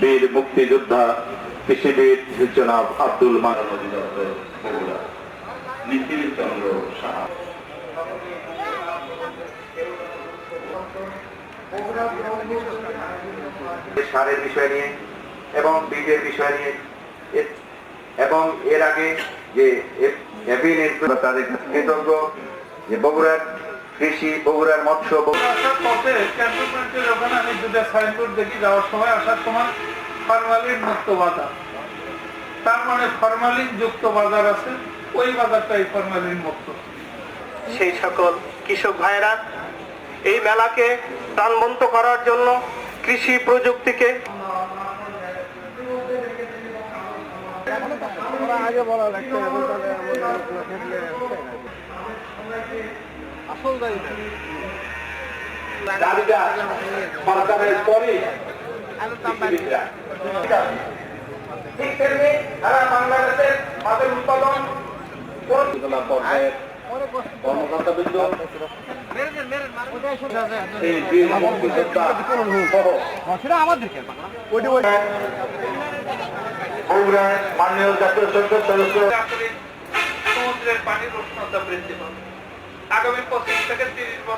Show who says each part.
Speaker 1: বীর মুক্তিযোদ্ধা কৃষিবিদ জনাব আব্দুল মানান নিখিল চন্দ্র সারের বিষয় নিয়ে এবং বীজের বিষয় নিয়ে এবং এর আগে যে তাদের কৃতজ্ঞ যে বগুড়ার কৃষি বগুড়ার মৎস্য
Speaker 2: আসার পথে ক্যান্টনমেন্টের ওখানে আমি দুটা সাইনবোর্ড দেখি যাওয়ার সময় আসার সময় ফরমালিন মুক্ত বাজার। তার মানে ফরমালিন যুক্ত বাজার আছে ওই বাজারটাই ফরমালিন মুক্ত।
Speaker 3: সেই সকল কৃষক ভাইরা এই মেলাকে প্রাণবন্ত করার জন্য কৃষি প্রযুক্তিকে
Speaker 1: দাবিটা সরকারের পরে
Speaker 2: ঠিক তেমনি সারা বাংলাদেশের মাছের উৎপাদন কোন
Speaker 1: জেলা পর্যায়ের কর্মকর্তাবৃন্দ? এই বীর মুক্তিযোদ্ধা সহ। বগুড়ার মাননীয় জাতীয় সংসদ সদস্য।
Speaker 2: সমুদ্রের পানির উষ্ণতা বৃদ্ধি পাবে। আগামী পঁচিশ থেকে তিরিশ বছর